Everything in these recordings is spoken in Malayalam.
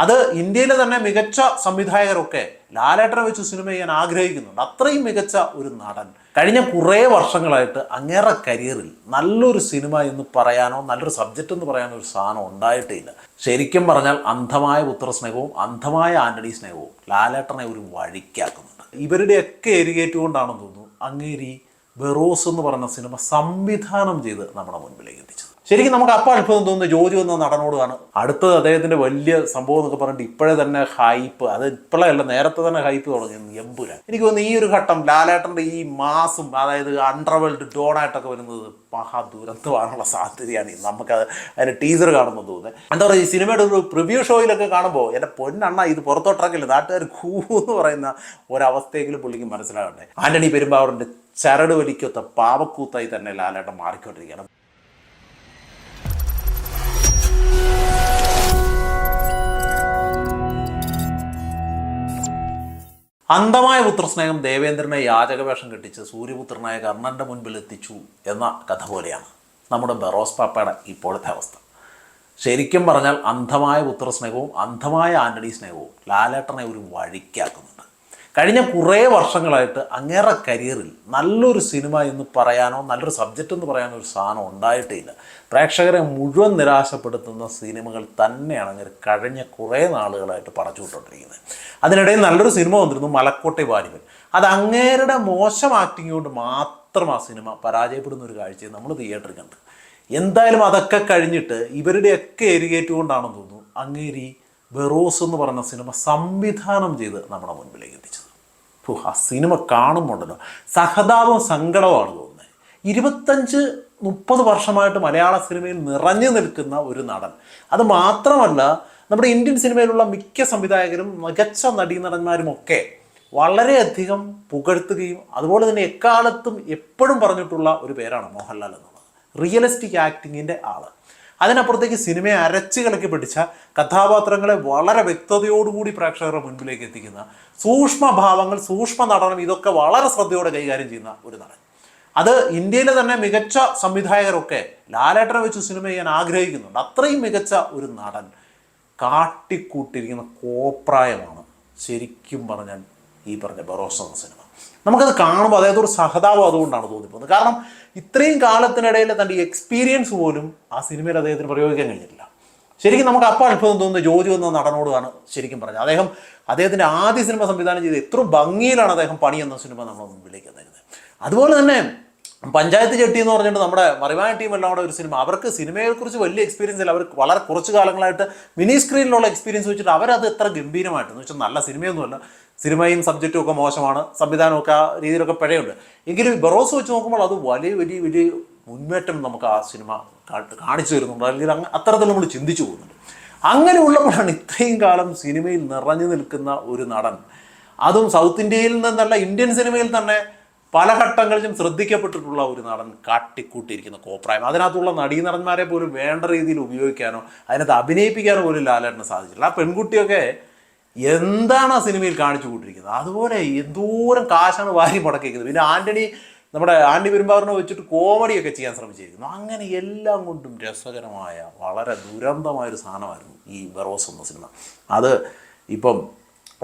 അത് ഇന്ത്യയിലെ തന്നെ മികച്ച സംവിധായകരൊക്കെ ലാലേട്ടനെ വെച്ച് സിനിമ ചെയ്യാൻ ആഗ്രഹിക്കുന്നുണ്ട്. അത്രയും മികച്ച ഒരു നടൻ. കഴിഞ്ഞ കുറേ വർഷങ്ങളായിട്ട് അങ്ങേറെ കരിയറിൽ നല്ലൊരു സിനിമ എന്ന് പറയാനോ നല്ലൊരു സബ്ജക്റ്റ് എന്ന് പറയാനോ ഒരു സാധനം ഉണ്ടായിട്ടില്ല. ശരിക്കും പറഞ്ഞാൽ അന്ധമായ പുത്രസ്നേഹവും അന്ധമായ ആന്റണി സ്നേഹവും ലാലേട്ടനെ ഒരു വഴിക്കാക്കുന്നുണ്ട്. ഇവരുടെയൊക്കെ എരികേറ്റുകൊണ്ടാണെന്ന് തോന്നുന്നു അങ്ങേരി ബെറോസ് എന്ന് പറഞ്ഞ സിനിമ സംവിധാനം ചെയ്ത് നമ്മുടെ മുൻപിലേക്ക് എത്തിച്ചത്. ശരിക്കും നമുക്ക് അപ്പം അത്ഭുതം തോന്നുന്നു ജോജു എന്ന നടനോടാണ്. അടുത്തത് അദ്ദേഹത്തിന്റെ വലിയ സംഭവം എന്നൊക്കെ പറഞ്ഞിട്ട് ഇപ്പോഴേ തന്നെ ഹൈപ്പ് അത് ഇപ്പോഴല്ല നേരത്തെ തന്നെ ഹൈപ്പ് തുടങ്ങി എമ്പുരാൻ എനിക്ക് തോന്നുന്നു ഈ ഒരു ഘട്ടം ലാലേട്ടന്റെ ഈ മാസും അതായത് അണ്ടർവേൾഡ് ഡോണായിട്ടൊക്കെ വരുന്നത് മഹാദുരന്തമാണുള്ള സാധ്യതയാണ് നമുക്കത് അതിന്റെ ടീസർ കാണുമ്പോൾ തോന്നുന്നത് എന്താ പറയുക ഈ സിനിമയുടെ ഒരു പ്രിവ്യൂ ഷോയിലൊക്കെ കാണുമ്പോൾ എന്റെ പൊന്നണ്ണ ഇത് പുറത്തോട്ടിറക്കില്ല. നാട്ടുകാർ കൂ എന്ന് പറയുന്ന ഒരവസ്ഥയെങ്കിലും പുള്ളിക്ക് മനസ്സിലാകട്ടെ ആന്റണി പെരുമ്പാവൂരിന്റെ ചരട് വലിക്കൊത്ത പാവക്കൂത്തായി തന്നെ ലാലേട്ടൻ മാറിക്കൊണ്ടിരിക്കുകയാണ്. അന്ധമായ പുത്രസ്നേഹം ദേവേന്ദ്രനെ യാചകവേഷം കെട്ടിച്ച് സൂര്യപുത്രനായ കർണന്റെ മുൻപിൽ എത്തിച്ചു എന്ന കഥ പോലെയാണ്. നമ്മുടെ ബെറോസ് പാപ്പയുടെ ഇപ്പോഴത്തെ അവസ്ഥ. ശരിക്കും പറഞ്ഞാൽ അന്ധമായ പുത്രസ്നേഹവും അന്ധമായ ആന്റണി സ്നേഹവും ലാലേട്ടനെ ഒരു വഴിക്കാക്കുന്നുണ്ട് കഴിഞ്ഞ കുറേ വർഷങ്ങളായിട്ട് അങ്ങേറെ കരിയറിൽ നല്ലൊരു സിനിമ എന്ന് പറയാനോ നല്ലൊരു സബ്ജക്റ്റ് എന്ന് പറയാനോ ഒരു സാധനം ഉണ്ടായിട്ടില്ല. പ്രേക്ഷകരെ മുഴുവൻ നിരാശപ്പെടുത്തുന്ന സിനിമകൾ തന്നെയാണ് അങ്ങനെ കഴിഞ്ഞ കുറേ നാളുകളായിട്ട് പടച്ചുവിട്ടുകൊണ്ടിരിക്കുന്നത് അതിനിടയിൽ നല്ലൊരു സിനിമ വന്നിരുന്നു മലക്കോട്ടെ വാലിബൻ അത് അങ്ങേരുടെ മോശം ആക്ടിങ് കൊണ്ട് മാത്രം ആ സിനിമ പരാജയപ്പെടുന്ന ഒരു കാഴ്ചയെ നമ്മൾ തിയേറ്ററിൽ കണ്ടു എന്തായാലും അതൊക്കെ കഴിഞ്ഞിട്ട് ഇവരുടെയൊക്കെ എരികേറ്റുകൊണ്ടാണെന്ന് തോന്നുന്നു അങ്ങേരി ബെറോസ് എന്ന് പറഞ്ഞ സിനിമ സംവിധാനം ചെയ്ത് നമ്മുടെ മുൻപിലേക്ക് എത്തിച്ചത്. ഓ ആ സിനിമ കാണുമ്പോണ്ടല്ലോ. സഹതാപം സങ്കടമാണ് തോന്നുന്നത് ഇരുപത്തഞ്ച് മുപ്പത് വർഷമായിട്ട് മലയാള സിനിമയിൽ നിറഞ്ഞു നിൽക്കുന്ന ഒരു നടൻ. അത് മാത്രമല്ല നമ്മുടെ ഇന്ത്യൻ സിനിമയിലുള്ള മിക്ക സംവിധായകരും മികച്ച നടീനടന്മാരും ഒക്കെ വളരെയധികം പുകഴ്ത്തുകയും അതുപോലെ തന്നെ എക്കാലത്തും എപ്പോഴും പറഞ്ഞിട്ടുള്ള ഒരു പേരാണ് മോഹൻലാൽ എന്നുള്ളത്. റിയലിസ്റ്റിക് ആക്ടിങ്ങിന്റെ ആൾ. അതിനപ്പുറത്തേക്ക് സിനിമയെ അരച്ച് കിളക്കി പിടിച്ച കഥാപാത്രങ്ങളെ വളരെ വ്യക്തതയോടുകൂടി പ്രേക്ഷകരുടെ മുൻപിലേക്ക് എത്തിക്കുന്ന സൂക്ഷ്മഭാവങ്ങൾ സൂക്ഷ്മ നടനം ഇതൊക്കെ വളരെ ശ്രദ്ധയോടെ കൈകാര്യം ചെയ്യുന്ന ഒരു നടൻ. അത് ഇന്ത്യയിലെ തന്നെ മികച്ച സംവിധായകരൊക്കെ ലാലേട്ടനെ വെച്ച് സിനിമ ചെയ്യാൻ ആഗ്രഹിക്കുന്നുണ്ട്. അത്രയും മികച്ച ഒരു നടൻ കാട്ടിക്കൂട്ടിരിക്കുന്ന കോപ്രായമാണ്. ശരിക്കും പറഞ്ഞാൽ ഈ പറഞ്ഞ ബറോസ സിനിമ. നമുക്കത് കാണുമ്പോൾ ഒരു സഹതാപം അതുകൊണ്ടാണ് തോന്നിപ്പോകുന്നത്. കാരണം ഇത്രയും കാലത്തിനിടയിൽ തന്റെ എക്സ്പീരിയൻസ് പോലും ആ സിനിമയിൽ അദ്ദേഹത്തിന് പ്രയോഗിക്കാൻ കഴിഞ്ഞിട്ടില്ല. ശരിക്കും നമുക്ക് അപ്പം അത്ഭുതം തോന്നുന്നത് ജോജു എന്ന നടനോടാണ് ശരിക്കും പറഞ്ഞത്. അദ്ദേഹം അദ്ദേഹത്തിന്റെ ആദ്യ സിനിമ സംവിധാനം ചെയ്ത് എത്ര ഭംഗിയിലാണ് അദ്ദേഹം പണി എന്ന സിനിമ നമ്മുടെ മുമ്പിലേക്ക് തരുന്നത് അതുപോലെ തന്നെ പഞ്ചായത്ത് ചെട്ടി എന്ന് പറഞ്ഞിട്ട് നമ്മുടെ മറിവായ ടീം എല്ലാം കൂടെ ഒരു സിനിമ. അവർക്ക് സിനിമയെക്കുറിച്ച് വലിയ എക്സ്പീരിയൻസ് ഇല്ല. അവർ വളരെ കുറച്ച് കാലങ്ങളായിട്ട് മിനി സ്ക്രീനിലുള്ള എക്സ്പീരിയൻസ് വെച്ചിട്ട് അവരത് എത്ര ഗംഭീരമായിട്ട് എന്ന് വെച്ചാൽ നല്ല സിനിമയൊന്നുമല്ല. സിനിമയും സബ്ജക്റ്റും ഒക്കെ മോശമാണ് സംവിധാനമൊക്കെ ആ രീതിയിലൊക്കെ പിഴയുണ്ട്. എങ്കിലും ബറോസ് വെച്ച് നോക്കുമ്പോൾ അത് വലിയ വലിയ വലിയ മുന്നേറ്റം നമുക്ക് ആ സിനിമ കാണിച്ചു തരുന്നുണ്ട്. അല്ലെങ്കിൽ അങ്ങ് അത്തരത്തിൽ നമ്മൾ ചിന്തിച്ചു പോകുന്നുണ്ട്. അങ്ങനെ ഉള്ളപ്പോഴാണ് ഇത്രയും കാലം സിനിമയിൽ നിറഞ്ഞു നിൽക്കുന്ന ഒരു നടൻ. അതും സൗത്ത് ഇന്ത്യയിൽ നിന്നല്ല ഇന്ത്യൻ സിനിമയിൽ തന്നെ പല ഘട്ടങ്ങളിലും ശ്രദ്ധിക്കപ്പെട്ടിട്ടുള്ള ഒരു നടൻ കാട്ടിക്കൂട്ടിയിരിക്കുന്ന കോപ്രായം. അതിനകത്തുള്ള നടീനടന്മാരെ പോലും വേണ്ട രീതിയിൽ ഉപയോഗിക്കാനോ അതിനകത്ത് അഭിനയിപ്പിക്കാനോ പോലും ലാലേട്ടന് സാധിച്ചില്ല ആ പെൺകുട്ടിയൊക്കെ എന്താണ് ആ സിനിമയിൽ കാണിച്ചു കൂട്ടിയിരിക്കുന്നത് അതുപോലെ എന്തോരം കാശാണ് വാരി മുടക്കിയിരിക്കുന്നത്. പിന്നെ ആന്റണി നമ്മുടെ ആന്റി പെരുമ്പാറിനെ വെച്ചിട്ട് കോമഡിയൊക്കെ ചെയ്യാൻ ശ്രമിച്ചിരിക്കുന്നു. അങ്ങനെ എല്ലാം കൊണ്ടും രസകരമായ വളരെ ദുരന്തമായൊരു സാധനമായിരുന്നു ഈ ബറോസ് എന്ന സിനിമ. അത് ഇപ്പം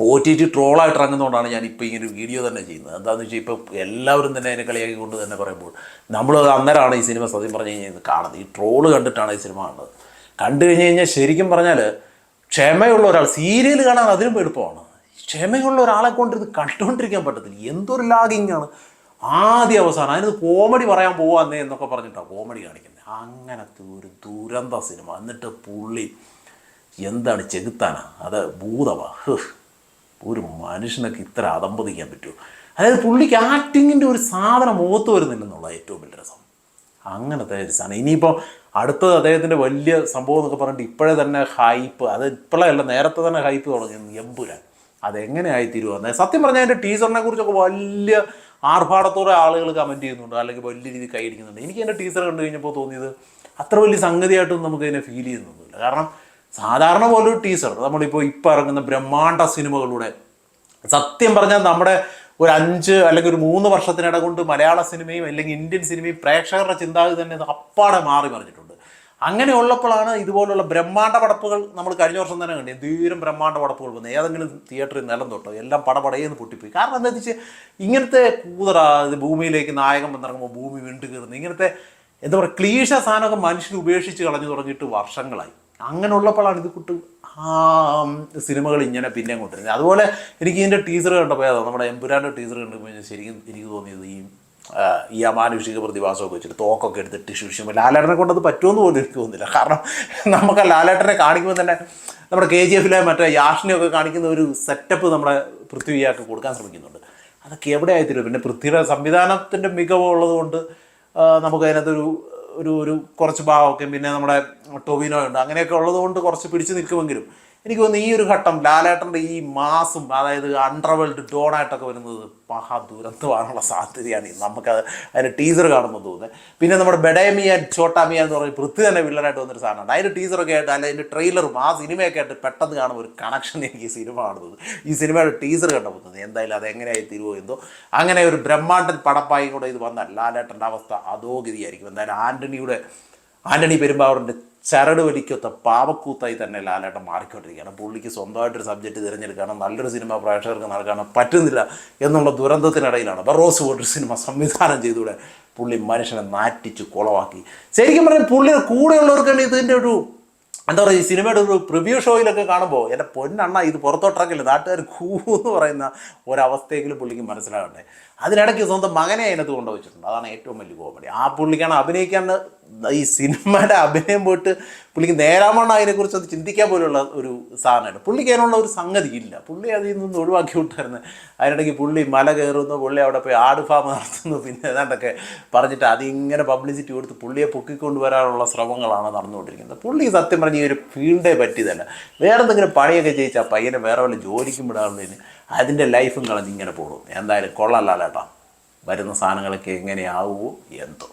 ഒ ടി ടി ട്രോളായിട്ട് ഇറങ്ങുന്നതുകൊണ്ടാണ് ഞാൻ ഇപ്പോൾ ഇങ്ങനെ വീഡിയോ തന്നെ ചെയ്യുന്നത്. എന്താണെന്ന് വെച്ചാൽ ഇപ്പോൾ എല്ലാവരും തന്നെ അതിനെ കളിയാക്കി കൊണ്ട് തന്നെ പറയുമ്പോൾ നമ്മൾ അന്നേരമാണ് ഈ സിനിമ സത്യം പറഞ്ഞു കഴിഞ്ഞാൽ കാണുന്നത്. ഈ ട്രോൾ കണ്ടിട്ടാണ് ഈ സിനിമ കാണുന്നത്. കണ്ടു കഴിഞ്ഞ് കഴിഞ്ഞാൽ ശരിക്കും പറഞ്ഞാൽ ക്ഷമയുള്ള ഒരാൾ സീരിയൽ കാണാൻ അതിനും എളുപ്പമാണ്. ക്ഷമയുള്ള ഒരാളെ കൊണ്ട് ഇത് കണ്ടുകൊണ്ടിരിക്കാൻ പറ്റത്തില്ല. എന്തൊരു ലാഗിങ് ആണ്. ആദ്യ അവസാനം അതിനത് കോമഡി പറയാൻ പോവാന്നേ എന്നൊക്കെ പറഞ്ഞിട്ടാണ് കോമഡി കാണിക്കുന്നത് അങ്ങനത്തെ ഒരു ദുരന്ത സിനിമ എന്നിട്ട് പുള്ളി എന്താണ് ചെകുത്താന? അത് ഭൂതവാ. ഒരു മനുഷ്യനൊക്കെ ഇത്ര അതമ്പതിക്കാൻ പറ്റുമോ അതായത് പുള്ളിക്ക് ആക്ടിങ്ങിന്റെ ഒരു സാധനം മുഖത്ത് വരുന്നില്ലെന്നുള്ള ഏറ്റവും വലിയ രസം. അങ്ങനത്തെ സാധനം. ഇനിയിപ്പോൾ അടുത്തത് അദ്ദേഹത്തിന്റെ വലിയ സംഭവം എന്നൊക്കെ പറഞ്ഞിട്ട് ഇപ്പോഴേ തന്നെ ഹൈപ്പ് അത് ഇപ്പോഴേ അല്ല നേരത്തെ തന്നെ ഹൈപ്പ് തുടങ്ങി എമ്പുരാൻ. അതെങ്ങനെയായി തീരുവന്നെ സത്യം പറഞ്ഞാൽ അതിന്റെ ടീച്ചറിനെ കുറിച്ചൊക്കെ വലിയ ആർഭാടത്തോടെ ആളുകൾ കമന്റ് ചെയ്യുന്നുണ്ട് അല്ലെങ്കിൽ വലിയ രീതിയിൽ കൈയടിക്കുന്നുണ്ട് എനിക്ക് എന്റെ ടീച്ചർ കണ്ടു കഴിഞ്ഞപ്പോൾ തോന്നിയത് അത്ര വലിയ സംഗതിയായിട്ടൊന്നും നമുക്ക് അതിനെ ഫീൽ ചെയ്യുന്നൊന്നുമില്ല. കാരണം സാധാരണ പോലൊരു ടീച്ചർ നമ്മളിപ്പോൾ ഇപ്പോൾ ഇറങ്ങുന്ന ബ്രഹ്മാണ്ട സിനിമകളുടെ സത്യം പറഞ്ഞാൽ നമ്മുടെ ഒരു അഞ്ച് അല്ലെങ്കിൽ ഒരു മൂന്ന് വർഷത്തിനിട കൊണ്ട് മലയാള സിനിമയും അല്ലെങ്കിൽ ഇന്ത്യൻ സിനിമയും പ്രേക്ഷകരുടെ ചിന്താഗതി തന്നെ അപ്പാടെ മാറി മറിഞ്ഞിട്ടുണ്ട്. അങ്ങനെയുള്ളപ്പോഴാണ് ഇതുപോലുള്ള ബ്രഹ്മാണ്ട പടപ്പുകൾ നമ്മൾ കഴിഞ്ഞ വർഷം തന്നെ കണ്ടു. എന്തീരം ബ്രഹ്മാണ്ട പടപ്പുകൾ വന്നു. ഏതെങ്കിലും തിയേറ്ററിൽ നിലം തൊട്ടോ എല്ലാം പടപടയെന്ന് പൊട്ടിപ്പോയി. കാരണം എന്താ വെച്ചാൽ ഇങ്ങനത്തെ കൂതറ ഭൂമിയിലേക്ക് നായകൻ വന്നിറങ്ങുമ്പോൾ ഭൂമി വീണ്ടും കയറുന്നു ഇങ്ങനത്തെ എന്താ പറയുക ക്ലീശ സാധനമൊക്കെ മനുഷ്യർ ഉപേക്ഷിച്ച് കളഞ്ഞു തുടങ്ങിയിട്ട് വർഷങ്ങളായി. അങ്ങനെയുള്ളപ്പോഴാണ് ഇത് കുട്ടി സിനിമകൾ ഇങ്ങനെ പിന്നെ കൊണ്ടിരുന്നത് അതുപോലെ എനിക്ക് ഇതിന്റെ ടീസർ കണ്ടപ്പോൾ ഏതാ നമ്മുടെ എമ്പുരാന്റെ ടീസർ കണ്ടപ്പോൾ ശരിക്കും എനിക്ക് തോന്നിയത് ഈ ഈ അമാനുഷിക പ്രതിഭാസമൊക്കെ വെച്ചിട്ട് തോക്കൊക്കെ എടുത്തിട്ട് ടിഷ്യൂ ലാലേട്ടനെ കൊണ്ടത് പറ്റുമെന്ന് പോലും എനിക്ക് തോന്നുന്നില്ല കാരണം നമുക്ക് ലാലേട്ടനെ കാണിക്കുമ്പോൾ തന്നെ നമ്മുടെ കെ ജി എഫിലെ മറ്റേ യാഷിനെയൊക്കെ കാണിക്കുന്ന ഒരു സെറ്റപ്പ് നമ്മുടെ പൃഥ്വിയാക്കി കൊടുക്കാൻ ശ്രമിക്കുന്നുണ്ട്. അതൊക്കെ എവിടെ ആയിത്തീരും? പിന്നെ പൃഥ്വിയുടെ സംവിധാനത്തിന്റെ മികവുള്ളത് ഉള്ളതുകൊണ്ട് ആ, നമുക്ക് അതിനകത്തൊരു ഒരു ഒരു കുറച്ച് ഭാവമൊക്കെ പിന്നെ നമ്മുടെ ടൊവിനോ ഉണ്ട് അങ്ങനെയൊക്കെ ഉള്ളതുകൊണ്ട് കുറച്ച് പിടിച്ചു നിൽക്കുമെങ്കിലും എനിക്ക് തോന്നുന്നു ഈ ഒരു ഘട്ടം ലാലേട്ടന്റെ ഈ മാസും അതായത് അണ്ടർവേൾഡ് ഡോണായിട്ടൊക്കെ വരുന്നത് മഹാദുരത്വമാണുള്ള സാധ്യതയാണ് നമുക്കത് അതിന് ടീസർ കാണുമ്പോൾ തോന്നുന്നത് പിന്നെ നമ്മുടെ ബെഡേമിയ ചോട്ടാമിയ എന്ന് പറയുന്ന പൃഥ്വി തന്നെ വില്ലനായിട്ട് വന്നൊരു സാധനമുണ്ട്. അതിന്റെ ടീസറൊക്കെ ആയിട്ട് അല്ലെങ്കിൽ അതിന്റെ ട്രെയിലറും ആ സിനിമയൊക്കെ ആയിട്ട് പെട്ടെന്ന് കാണുമ്പോൾ ഒരു കണക്ഷൻ എനിക്ക് ഈ സിനിമ കാണുന്നത് ഈ സിനിമയുടെ ടീസർ കണ്ടപ്പോൾ തോന്നുന്നത് എന്തായാലും അത് എങ്ങനെയായി തീരുമോ എന്തോ. അങ്ങനെ ഒരു ബ്രഹ്മാണ്ടൻ പടപ്പായി കൂടെ ഇത് വന്നാൽ ലാലേട്ടന്റെ അവസ്ഥ അധോഗതിയായിരിക്കും. എന്തായാലും ആന്റണിയുടെ ആന്റണി പെരുമ്പാവൂരിന്റെ ചരട് വലിക്കൊത്ത പാവക്കൂത്തായി തന്നെ ലാലേട്ടൻ മാറിക്കൊണ്ടിരിക്കുകയാണ്. പുള്ളിക്ക് സ്വന്തമായിട്ടൊരു സബ്ജക്റ്റ് തിരഞ്ഞെടുക്കാനോ നല്ലൊരു സിനിമ പ്രേക്ഷകർക്ക് നൽകാനോ പറ്റുന്നില്ല എന്നുള്ള ദുരന്തത്തിനിടയിലാണ്. ബറോസ് പോലൊരു സിനിമ സംവിധാനം ചെയ്തൂടെ പുള്ളി മനുഷ്യനെ നാറ്റിച്ച് കുളവാക്കി ശരിക്കും പറഞ്ഞാൽ പുള്ളിയുടെ കൂടെയുള്ളവർക്കാണ് ഇതിന്റെ ഒരു എന്താ പറയുക ഈ സിനിമയുടെ ഒരു പ്രിവ്യൂ ഷോയിലൊക്കെ കാണുമ്പോൾ എന്റെ പൊന്നണ്ണ ഇത് പുറത്തോട്ടിറക്കില്ല നാട്ടുകാർ കൂ എന്ന് പറയുന്ന ഒരവസ്ഥയെങ്കിലും പുള്ളിക്ക് മനസ്സിലാകട്ടെ അതിനിടയ്ക്ക് സ്വന്തം മകനെ അതിനകത്ത് കൊണ്ടുവച്ചിട്ടുണ്ട് അതാണ് ഏറ്റവും വലിയ കോമഡി ആ പുള്ളിക്കാണ് അഭിനയിക്കാൻ ഈ സിനിമയുടെ അഭിനയം പോയിട്ട് പുള്ളിക്ക് നേരാമണ്ണ അതിനെക്കുറിച്ച് ഒന്ന് ചിന്തിക്കാൻ പോലുള്ള ഒരു സാധനമാണ് പുള്ളിക്ക് അതിനുള്ള ഒരു സംഗതി ഇല്ല. പുള്ളി അതിൽ നിന്ന് ഒഴിവാക്കി വിട്ടായിരുന്നു. അതിനിടയ്ക്ക് പുള്ളി മല കയറുന്നു പുള്ളി അവിടെ പോയി ആട് ഫാം നടത്തുന്നു. പിന്നെ ഏതാണ്ടൊക്കെ പറഞ്ഞിട്ട് അതിങ്ങനെ പബ്ലിസിറ്റി കൊടുത്ത് പുള്ളിയെ പൊക്കിക്കൊണ്ട് വരാനുള്ള ശ്രമങ്ങളാണ് നടന്നുകൊണ്ടിരിക്കുന്നത്. പുള്ളി സത്യം പറഞ്ഞ ഈ ഒരു ഫീൽഡേ പറ്റിയതല്ല. വേറെ എന്തെങ്കിലും പണിയൊക്കെ ചെയ്യിച്ചാൽ പയ്യനെ വേറെ വല്ല ജോലിക്കും വിടാനുള്ളതിന് അതിന്റെ ലൈഫും കളഞ്ഞിങ്ങനെ പോകും. എന്തായാലും കൊള്ളല്ലാലേട്ടാ വരുന്ന സാധനങ്ങളൊക്കെ എങ്ങനെയാവുമോ എന്തോ.